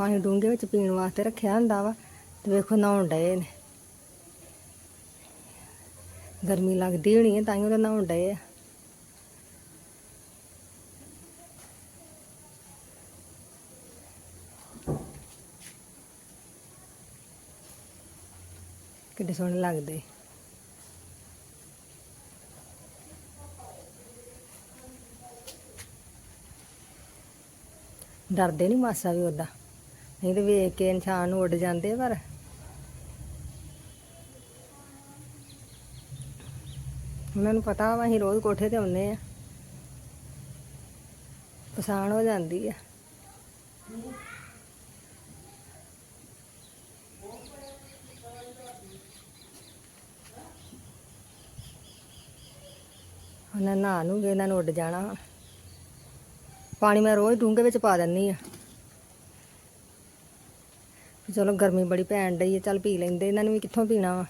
ਪਾਣੀ ਡੂੰਘੇ ਵਿੱਚ ਪੀਣ ਵਾਸਤੇ ਰੱਖਿਆ ਹੁੰਦਾ ਵਾ, ਤੇ ਵੇਖੋ ਨਹਾਉਣ ਡਏ ਨੇ। ਗਰਮੀ ਲੱਗਦੀ ਹੋਣੀ ਹੈ ਤਾਂ ਹੀ ਉਹ ਨਹਾਉਣ ਡਏ ਆ। ਕਿੱਡੇ ਸੋਹਣੇ ਲੱਗਦੇ। ਡਰਦੇ ਨਹੀਂ ਮਾਸਾ ਵੀ ਉਹਦਾ ਨਹੀਂ ਤੇ ਵੇਖ ਕੇ ਇਨਸਾਨ ਨੂੰ ਉੱਡ ਜਾਂਦੇ ਪਰ। ਉਹਨਾਂ ਨੂੰ ਪਤਾ ਵਾ ਅਸੀਂ ਰੋਜ਼ ਕੋਠੇ ਤੇ ਆਉਂਦੇ ਆ। ਪਛਾਣ ਹੋ ਜਾਂਦੀ ਆ। ਉਹਨਾਂ ਨਹਾ ਨੂੰ ਇਹਨਾਂ ਨੂੰ ਉੱਡ ਜਾਣਾ ਪਾਣੀ ਮੈਂ ਰੋਜ਼ ਡੂੰਘੇ ਵਿੱਚ ਪਾ ਦਿੰਨੀ ਆ। ਚਲੋ ਗਰਮੀ ਬੜੀ ਪੈਣ ਡਈ ਹੈ ਚੱਲ ਪੀ ਲੈਂਦੇ, ਇਹਨਾਂ ਨੂੰ ਵੀ ਕਿੱਥੋਂ ਪੀਣਾ ਵਾ?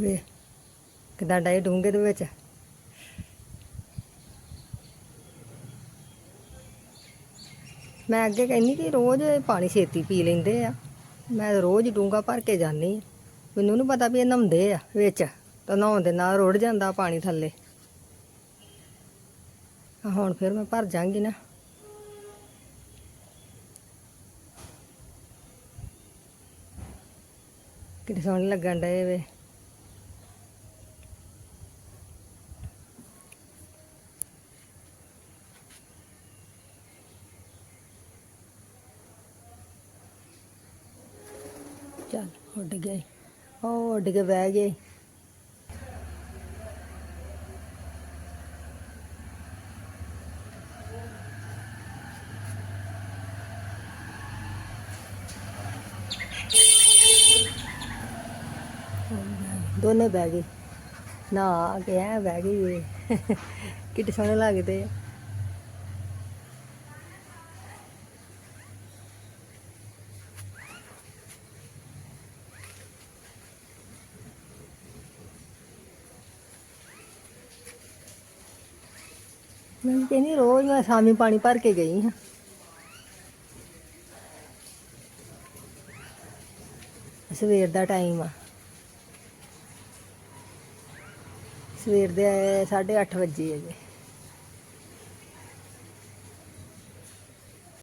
ਵੇ, ਕਿਦਾਂ ਡਏ ਡੂੰਘੇ ਦੇ ਵਿੱਚ? ਮੈਂ ਅੱਗੇ ਕਹਿੰਦੀ ਕਿ ਰੋਜ਼ ਪਾਣੀ ਛੇਤੀ ਪੀ ਲੈਂਦੇ ਆ। ਮੈਂ ਰੋਜ਼ ਡੂੰਘਾ ਭਰ ਕੇ ਜਾਂਦੀ ਮੈਨੂੰ ਨਹੀਂ ਪਤਾ ਵੀ ਇਹ ਨਹਾਉਂਦੇ ਆ ਵਿੱਚ, ਤਾਂ ਨਹਾਉਣ ਦੇ ਨਾਲ ਰੁੜ ਜਾਂਦਾ ਪਾਣੀ ਥੱਲੇ। ਹੁਣ ਫਿਰ ਮੈਂ ਭਰ ਜਾਵਾਂਗੀ ਨਾ। ਕਿੱਡੇ ਸੋਹਣੇ ਲੱਗਣ ਡਏ ਵੇ। ਚੱਲ ਉੱਡ ਗਏ। ਉਹ ਉੱਡ ਕੇ ਬਹਿ ਗਏ। ਦੋਨੇ ਬਹਿ ਗਏ। ਨਾ ਆ ਕੇ ਐ ਬਹਿ ਗਈ ਕਿੱਡੇ ਸੋਹਣੇ ਲੱਗਦੇ ਆ। ਮੈਂ ਕਹਿੰਦੀ ਰੋਜ਼ ਮੈਂ ਸ਼ਾਮੀ ਪਾਣੀ ਭਰ ਕੇ ਗਈ ਹਾਂ। ਸਵੇਰ ਦਾ ਟਾਈਮ ਆ। ਸਵੇਰ ਦੇ 8:30 ਵਜੇ ਹੈ ਜੀ